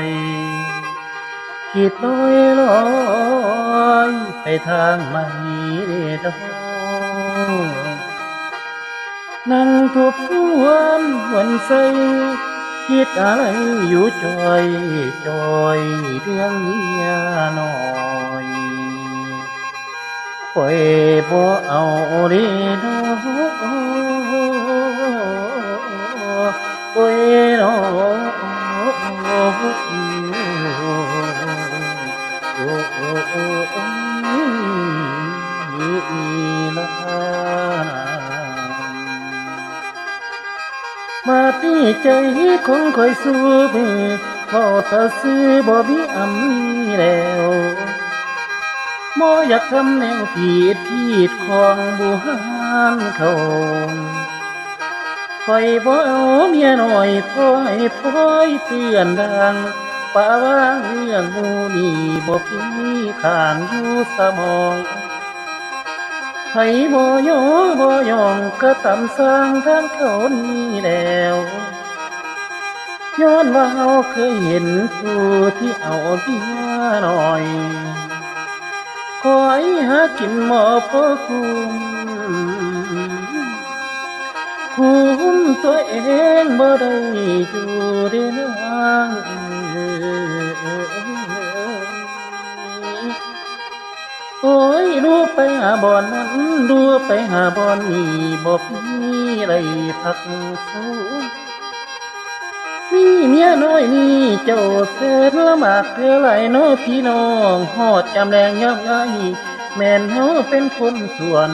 องคอยคิดลอยลอยไปทางไม่ดอกนั่งทบทวนหวนใสคิดอะไรอยู่จอยจอยเรื่องเมียน้อยปล่อยบ่เอาเดีดอ มาที่ใจของคอยสู้มือพอถ้าซื้อบ่มีอำมีแล้วบ่อยากทำแนวผิดผิดของบุหานเขาคอยบ่เอาเมียหน่อยพ่อยพ่อยเตือนดัง ป่าว่างเรื่องมูนี่บ่มีข้างอยู่สมองไผบ่ยอบ่ยอมก็ตำสร้างทางเขานี่แล้วย้อนว่าเฮาเคยเห็นผู้ที่เอาเมียหน่อย คอยหากินหมอพ่อคุมคุมตัวเองบ่ได้อยู่เด้อนาง บอนนั้นดูไปหาบอนนี้บ่มีไรพักสู้มีเมียน้อยนี่เจ้าเสดละหมากเพื่อไหลน้อพี่น้องหอดจำแรงยับไงแม่นเฮาเป็นคนส่วน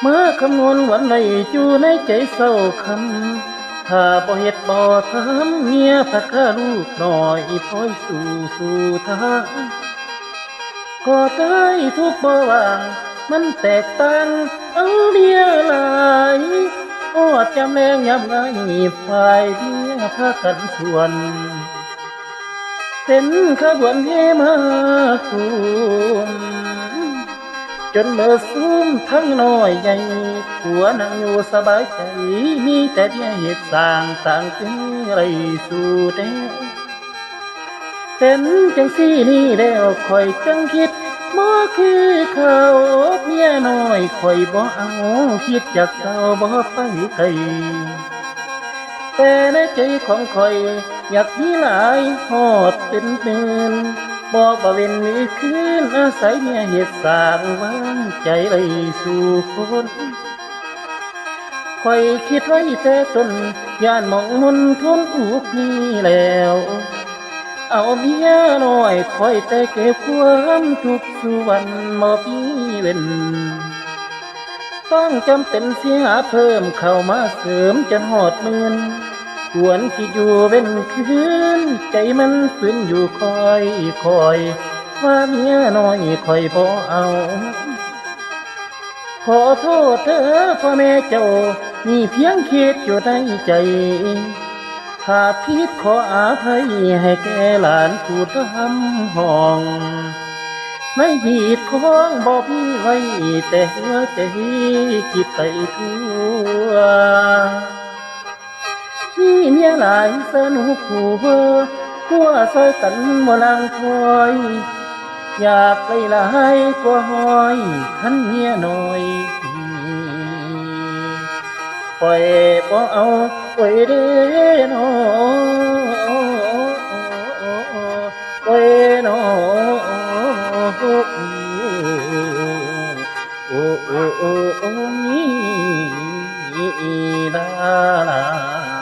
เมื่อคำนวณวันไหลจูในใจเศร้าคำถ้าบ่เฮ็ดบ่ทำเมียพักกะลูกน้อยพ้อยสู่สู่ทาง ก็ได้ทุกบ่ว่าง มันแตกต่างเอาเดียหลายโอดจำแรงยับไงฝ่ายเดียพากันส่วน เป็นขบวนเฮมาคุมจนเมื่อซุ่มทั้งน้อยใหญ่ผัวนั่งอยู่สบายใจ มีแต่เดียเหตุสร้างต่างจึงไรสู่แดว เป็นจังสี่นี่แล้วคอยจังคิดบ่คือเขาเมียน้อยคอยบ่เอาคิดจากเศร้าบ่ไปไกลแต่ในใจของคอยอยากมีหลายหอดเป็นเดือนบอกว่าเว้นมือคืนอาศัยเมียเหตุสร้างวางใจเลยสู่คนคอยคิดไว้แต่ต้นย่านมองมนทนอุกนี้แล้ว เอาเมียน้อยคอยแต่เก็บความทุกส่วันบ่มีเว้นต้องจำเป็นเสียหาเพิ่มเข้ามาเสริมจนหอดหมื่นควรที่อยู่เป็นคืน ใจมันฝืนอยู่คอยคอย ว่าเมียน้อยคอยบ่เอา ขอโทษเธอพ่อแม่เจ้านี่เพียงคิดอยู่ในใจ ถ้าผิดขออาภัยให้แก่หลานผู้ทำห้องไม่หีดของบอกพี่ไว้แต่หัวใจคิดไปทั่วมีเมียหลายสนุกผู้เบอกัวซอยกันบ่นางคอย อยากไปหลายกว่าหอยขันเมียน้อยปล่อยบ่เอา ไวยดีนอไว้นอโอ้โอ้โอ้นี่นานา